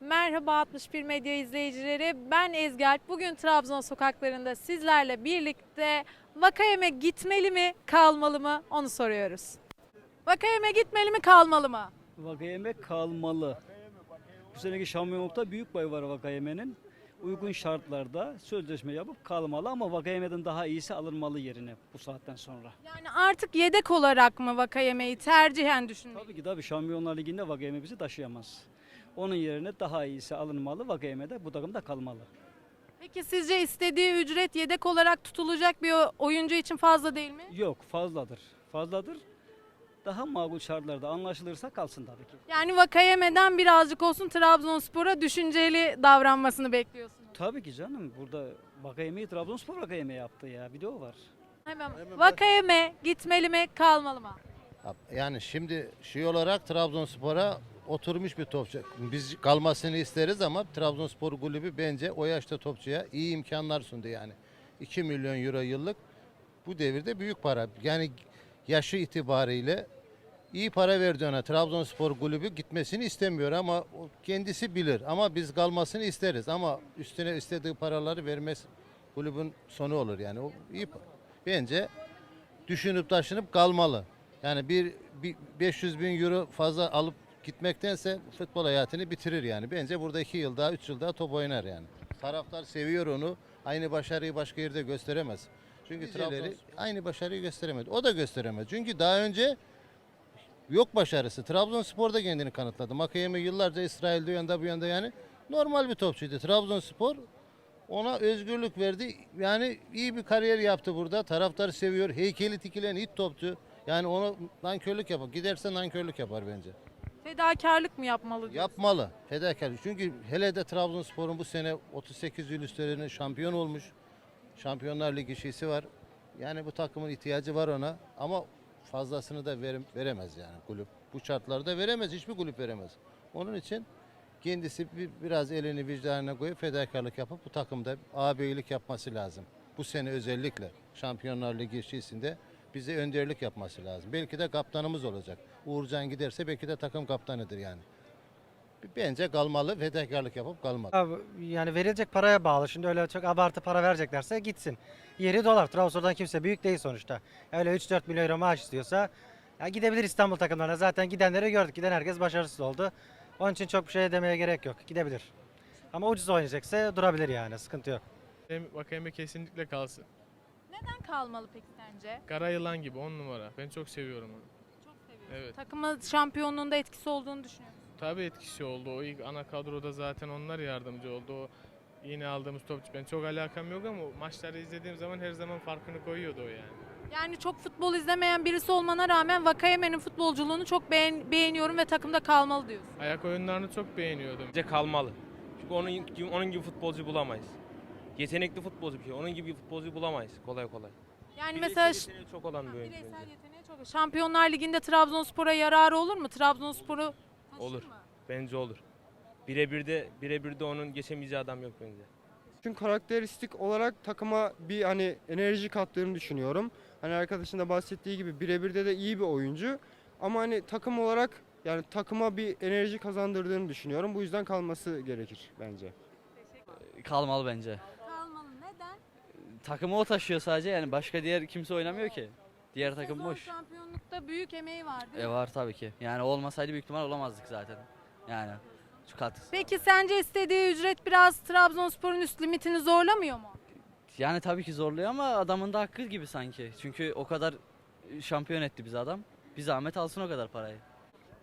Merhaba 61 Medya izleyicileri. Ben Ezgi Alp. Bugün Trabzon sokaklarında sizlerle birlikte Vakayeme gitmeli mi, kalmalı mı onu soruyoruz. Vakayeme gitmeli mi, kalmalı mı? Vakayeme kalmalı. Bu seneki şampiyonlukta büyük pay var Vakayeme'nin. Uygun şartlarda sözleşme yapıp kalmalı ama Vakayeme'den daha iyisi alınmalı yerine bu saatten sonra. Yani artık yedek olarak mı Vakayeme'yi tercihen düşünmeli? Tabii ki tabii Şampiyonlar Ligi'nde Vakayeme bizi taşıyamaz. Onun yerine daha iyisi alınmalı. Vakayeme de bu takımda kalmalı. Peki sizce istediği ücret yedek olarak tutulacak bir oyuncu için fazla değil mi? Yok fazladır. Fazladır. Daha makul şartlarda anlaşılırsa kalsın tabii ki. Yani Vakayeme'den birazcık olsun Trabzonspor'a düşünceli davranmasını bekliyorsunuz. Tabii ki canım. Burada Vakayeme'yi Trabzonspor Vakayeme yaptı ya. Bir de o var. Hemen Vakayeme gitmeli mi, kalmalı mı? Yani şimdi şey olarak Trabzonspor'a oturmuş bir topçu. Biz kalmasını isteriz ama Trabzonspor kulübü bence o yaşta topçuya iyi imkanlar sundu yani. 2 milyon euro yıllık bu devirde büyük para. Yani yaşı itibariyle iyi para verdi ona. Trabzonspor kulübü gitmesini istemiyor ama kendisi bilir. Ama biz kalmasını isteriz ama üstüne istediği paraları vermez kulübün sonu olur yani. O iyi Bence düşünüp taşınıp kalmalı. Yani bir, bir 500 bin euro fazla alıp gitmektense futbol hayatını bitirir yani. Bence burada 2 yıl daha 3 yıl daha top oynar yani. Taraftar seviyor onu. Aynı başarıyı başka yerde gösteremez. Çünkü Trabzonspor aynı başarıyı gösteremedi. O da gösteremez. Çünkü daha önce yok başarısı. Trabzonspor da kendini kanıtladı. Makayeme yıllarca İsrail'de o yanda bu yanda yani normal bir topçuydu. Trabzonspor ona özgürlük verdi. Yani iyi bir kariyer yaptı burada. Taraftarı seviyor. Heykeli tikilen it topçu. Yani onu nankörlük yapar. Giderse nankörlük yapar bence. Fedakarlık mı yapmalı? Yapmalı. Fedakarlık. Çünkü hele de Trabzonspor'un bu sene 38 yıl şampiyon olmuş. Şampiyonlar Ligi şeysi var. Yani bu takımın ihtiyacı var ona. Ama fazlasını da vere- veremez yani kulüp. Bu şartlarda veremez. Hiçbir kulüp veremez. Onun için kendisi bir, biraz elini vicdanına koyup fedakarlık yapıp bu takımda ağabeylik yapması lazım. Bu sene özellikle Şampiyonlar Ligi şeysinde bize önderlik yapması lazım. Belki de kaptanımız olacak. Uğurcan giderse belki de takım kaptanıdır yani. Bence kalmalı, fedakarlık yapıp kalmalı. Abi, yani verilecek paraya bağlı. Şimdi öyle çok abartı para vereceklerse gitsin. Yeri dolar. Trabzon'dan kimse büyük değil sonuçta. Öyle 3-4 milyon euro maaş istiyorsa ya gidebilir İstanbul takımlarına. Zaten gidenleri gördük. Giden herkes başarısız oldu. Onun için çok bir şey demeye gerek yok. Gidebilir. Ama ucuz oynayacaksa durabilir yani. Sıkıntı yok. Vakayeme, kesinlikle kalsın. Neden kalmalı peki sence? Kara yılan gibi on numara. Ben çok seviyorum onu. Çok seviyorum. Evet. Takımın şampiyonluğunda etkisi olduğunu düşünüyorum. Tabii etkisi oldu. O ilk ana kadroda zaten onlar yardımcı oldu. O yine aldığımız topçu. Ben çok alakam yok ama maçları izlediğim zaman her zaman farkını koyuyordu o yani. Yani çok futbol izlemeyen birisi olmana rağmen Vakayeme'nin futbolculuğunu çok beğen- beğeniyorum ve takımda kalmalı diyorsun. Ayak oyunlarını çok beğeniyordum. Bence kalmalı. Çünkü onun gibi, onun gibi futbolcu bulamayız. Yetenekli futbolcu bir şey. Onun gibi futbolcu bulamayız kolay kolay. Yani Bireysel mesela ş- yeteneği çok olan bir oyuncu bireysel bence. yeteneği çok. Şampiyonlar Ligi'nde Trabzonspor'a yararı olur mu? Trabzonspor'u taşır Olur. mı? Bence olur. Birebir de birebir de onun geçemeyeceği adam yok bence. Çünkü karakteristik olarak takıma bir hani enerji kattığını düşünüyorum. Hani arkadaşın da bahsettiği gibi birebir de iyi bir oyuncu. Ama hani takım olarak yani takıma bir enerji kazandırdığını düşünüyorum. Bu yüzden kalması gerekir bence. Kalmalı bence. Takımı o taşıyor sadece yani başka diğer kimse oynamıyor ki. Diğer takım Sezon boş. şampiyonlukta büyük emeği var değil E mi? var tabii ki. Yani olmasaydı büyük ihtimal olamazdık zaten. Yani şu katkısı. Peki sence istediği ücret biraz Trabzonspor'un üst limitini zorlamıyor mu? Yani tabii ki zorluyor ama adamın da hakkı gibi sanki. Çünkü o kadar şampiyon etti bizi adam. Bir zahmet alsın o kadar parayı.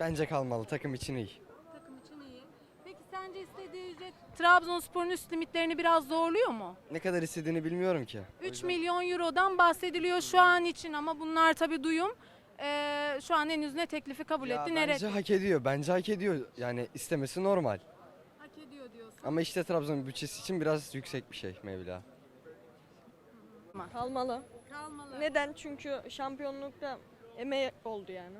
Bence kalmalı. Takım için iyi. Takım için iyi. Peki sence istediği ücret Trabzonspor'un üst limitlerini biraz zorluyor mu? Ne kadar istediğini bilmiyorum ki. 3 milyon eurodan bahsediliyor şu an için ama bunlar tabii duyum. Ee, şu an henüz ne teklifi kabul etti ne red- hak ediyor. Bence hak ediyor. Yani istemesi normal. hak ediyor diyorsun. Ama işte Trabzon bütçesi için biraz yüksek bir şey Mevla. Kalmalı. Kalmalı. Neden? Çünkü şampiyonlukta emeği oldu yani.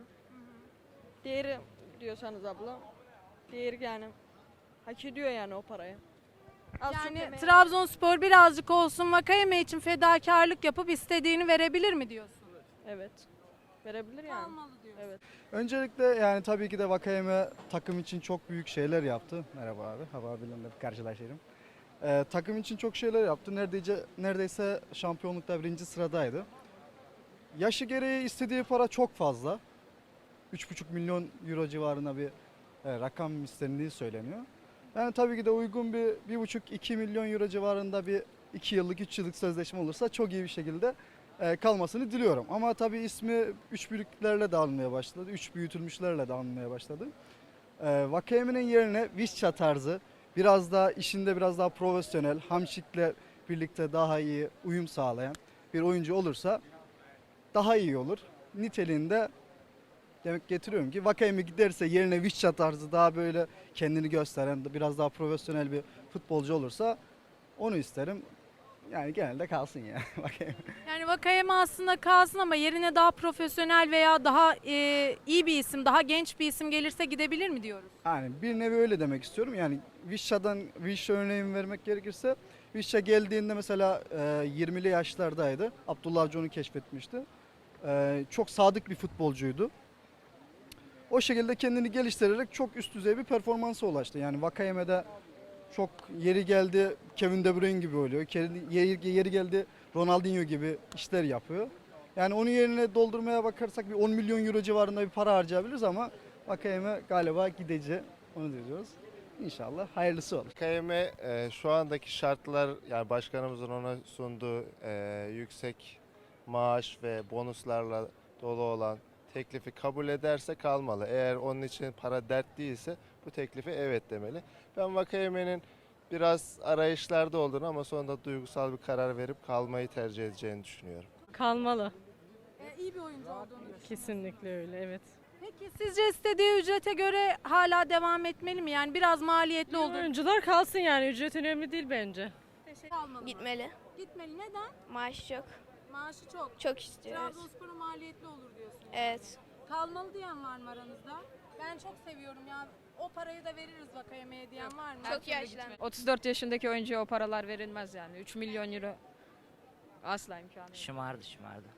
Diğeri diyorsanız abla. Diğeri yani hak ediyor yani o parayı. Az çok Yani emeği- Trabzonspor birazcık olsun Vakayeme için fedakarlık yapıp istediğini verebilir mi diyorsun? Evet. Verebilir yani. Diyorsun. Evet. Öncelikle yani tabii ki de Vakayeme takım için çok büyük şeyler yaptı. Merhaba abi, hava abiyle karşılaşırım. Ee, takım için çok şeyler yaptı. Neredeyse, neredeyse şampiyonlukta birinci sıradaydı. Yaşı gereği istediği para çok fazla. 3,5 milyon euro civarında bir e, rakam istendiği söyleniyor. Yani tabii ki de uygun bir 1,5-2 milyon euro civarında bir 2 yıllık, 3 yıllık sözleşme olursa çok iyi bir şekilde e, kalmasını diliyorum. Ama tabii ismi üç büyüklerle de anılmaya başladı. Üç büyütülmüşlerle de anılmaya başladı. E, Vakayeme'nin yerine Visca tarzı biraz daha işinde biraz daha profesyonel, Hamşik'le birlikte daha iyi uyum sağlayan bir oyuncu olursa daha iyi olur. Niteliğinde demek getiriyorum ki Vakayeme giderse yerine Visca tarzı daha böyle kendini gösteren biraz daha profesyonel bir futbolcu olursa onu isterim. Yani genelde kalsın ya Vakayeme. Yani Vakayeme aslında kalsın ama yerine daha profesyonel veya daha e, iyi bir isim, daha genç bir isim gelirse gidebilir mi diyoruz? Yani bir nevi öyle demek istiyorum. Yani Vişça'dan Vişça örneğini vermek gerekirse Vişça geldiğinde mesela e, 20'li yaşlardaydı. Abdullah Avcı onu keşfetmişti. E, çok sadık bir futbolcuydu. O şekilde kendini geliştirerek çok üst düzey bir performansa ulaştı. Yani Vakayeme'de çok yeri geldi Kevin De Bruyne gibi oluyor. Yeri, yeri, geldi Ronaldinho gibi işler yapıyor. Yani onun yerine doldurmaya bakarsak bir 10 milyon euro civarında bir para harcayabiliriz ama Vakayeme galiba gidece onu diyoruz. İnşallah hayırlısı olur. KM e, şu andaki şartlar yani başkanımızın ona sunduğu e, yüksek maaş ve bonuslarla dolu olan teklifi kabul ederse kalmalı. Eğer onun için para dert değilse bu teklife evet demeli. Ben Vakayeme'nin biraz arayışlarda olduğunu ama sonunda duygusal bir karar verip kalmayı tercih edeceğini düşünüyorum. Kalmalı. iyi bir oyuncu olduğunu Kesinlikle öyle evet. Peki sizce istediği ücrete göre hala devam etmeli mi? Yani biraz maliyetli olduğunu Oyuncular kalsın yani ücret önemli değil bence. Mı? Gitmeli. Gitmeli. Neden? Maaş çok. Maaşı çok. Çok istiyoruz. Trabzonspor'un maliyetli olur. Evet. Kalmalı diyen var mı aranızda? Ben çok seviyorum ya. O parayı da veririz Vakayeme'ye diyen var mı? Çok yaşlandı. 34 yaşındaki oyuncuya o paralar verilmez yani. 3 milyon euro asla imkanı yok. Şımardı şımardı.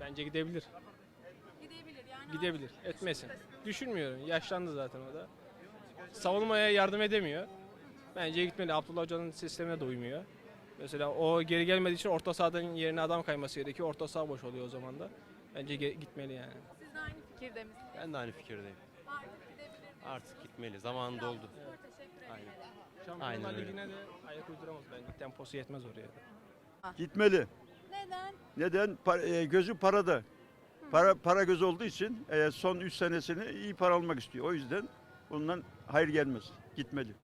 Bence gidebilir. Gidebilir yani. Gidebilir. Etmesin. Düşünmüyorum. Yaşlandı zaten o da. Savunmaya yardım edemiyor. Bence gitmeli. Abdullah Hoca'nın sistemine de uymuyor. Mesela o geri gelmediği için orta sahadan yerine adam kayması gerekiyor. Orta saha boş oluyor o zaman da. Bence ge- gitmeli yani. Siz de aynı fikirde misiniz? Ben de aynı fikirdeyim. Artık gidebilir. Artık gitmeli. Zaman doldu. Teşekkür ederim. Aynen. Şampiyonlar Aynen öyle. Ligi'ne de ayak uyduramaz bence. Temposu yetmez oraya. Gitmeli. Neden? Neden? Pa- e, gözü parada. Para para göz olduğu için e, son 3 senesini iyi para almak istiyor. O yüzden bundan hayır gelmez. Gitmeli.